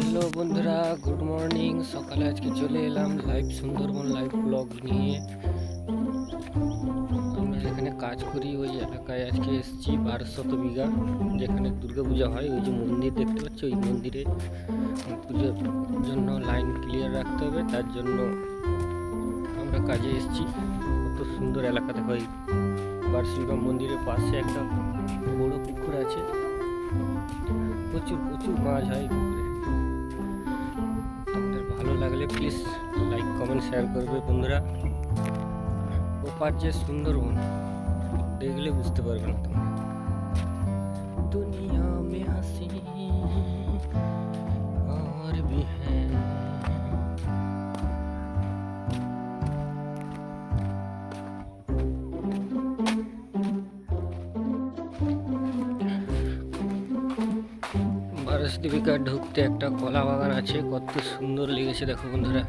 Hello বন্ধুরা, good morning. সকালে আজকে চলে এলাম লাইভ সুন্দরবন লাইভ ব্লগ নিয়ে। আমরা যেখানে কাজ করি, ওই এলাকায় আজকে এসেছি বারোশত বিঘা, যেখানে দুর্গাপূজা হয়। ওই যে মন্দির দেখতে পাচ্ছ, ওই মন্দিরে পুজোর জন্য লাইন ক্লিয়ার রাখতে হবে। তার জন্য আমরা কাজে এসেছি। কত সুন্দর এলাকা। দেখো এই বার্ষিকা মন্দিরের পাশে একটা বড় পুকুর আছে। প্রচুর প্রচুর মাছ হয় পুকুরে। ভালো লাগলে প্লিজ লাইক কমেন্ট শেয়ার করবে বন্ধুরা ওপার যে সুন্দরবন দেখলে বুঝতে পারবে না তোমরা দুনিয়া মে হাসি और भी है বারস ঢুকতে একটা কলা বাগান আছে কত সুন্দর লেগেছে দেখো বন্ধুরা।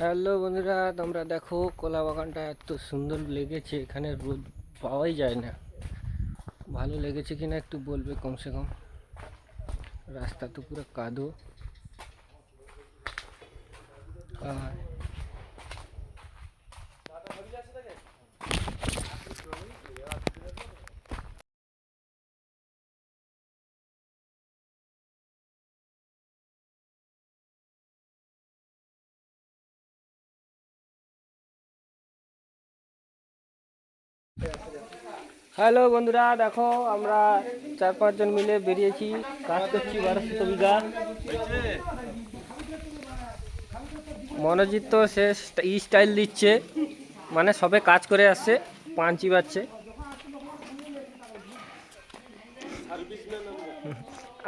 হ্যালো বন্ধুরা, তোমরা দেখো কলা বাগানটা এত সুন্দর লেগেছে, এখানে রোদ পাওয়াই যায় না। ভালো লেগেছে কিনা একটু বলবে কমসে কম? রাস্তা তো পুরো কাদো। আর হ্যালো বন্ধুরা, দেখো আমরা চার পাঁচজন মিলে বেরিয়েছি। কাজ করছি বারোশত বিঘা। মনোজিৎ তো সে ই স্টাইল দিচ্ছে মানে সবে কাজ করে আসছে, পাঞ্চি বাচ্ছে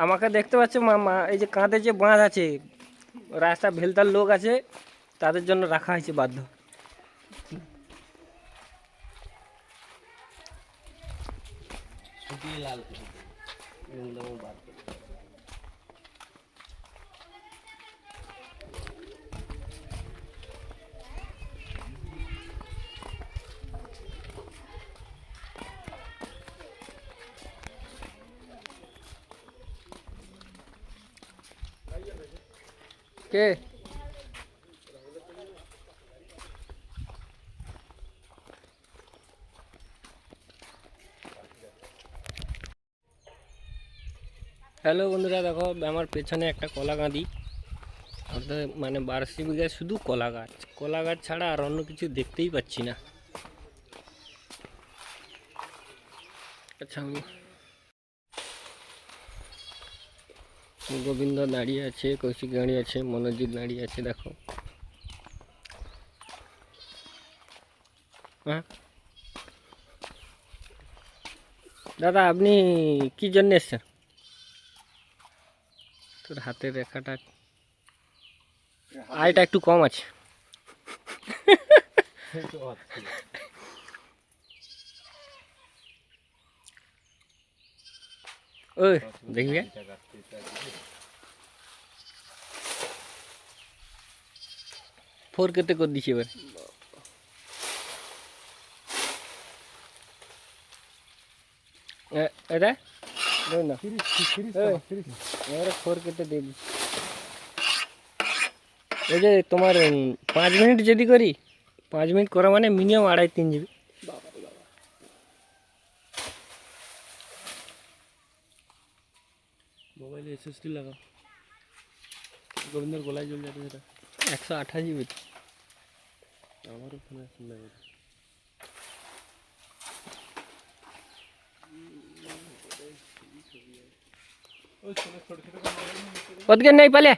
আমাকে দেখতে পাচ্ছ মামা এই যে কাঁধে যে বাঁধ আছে, রাস্তা ভেলতার লোক আছে, তাদের জন্য রাখা হয়েছে বাধ্য। ફૂટી લાલ કરી દીધી અંદર હું બાદ કરી Okay. হ্যালো বন্ধুরা, দেখো, আমার পেছনে একটা কলা গাঁদি। অর্থাৎ মানে বারোশি বিঘায় শুধু কলা গাছ। কলা গাছ ছাড়া আর অন্য কিছু দেখতেই পাচ্ছি না। আচ্ছা আমি গোবিন্দ দাঁড়িয়ে আছে, কৌশিক দাঁড়িয়ে আছে, মনোজিৎ দাঁড়িয়ে আছে, দেখো। হ্যাঁ? দাদা, আপনি কি জন্য এসছেন? তোর হাতের রেখাটা আয়টা একটু কম আছে ওই দেখবি ফোর কেতে করে দিছি এবার এ- এটা দেখ না এই, এবারে ফোর কেটে দিয়ে দিচ্ছি এই যে তোমার উম, পাঁচ মিনিট যদি করি পাঁচ মিনিট করা মানে মিনিমাম আড়াই তিন জিবি মোবাইলে এসএসডি লাগা গোবিন্দর গলায় জ্বল যাবে সেটা একশো আঠাশ জিবি আমার ওখানে नहीं पहले।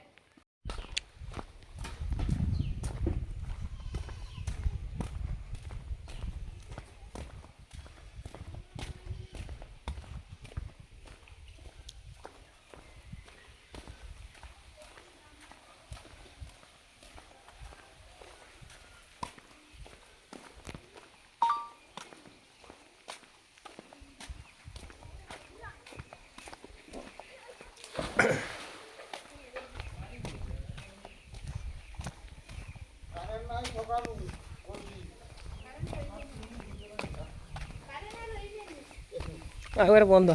একবারে বন্ধ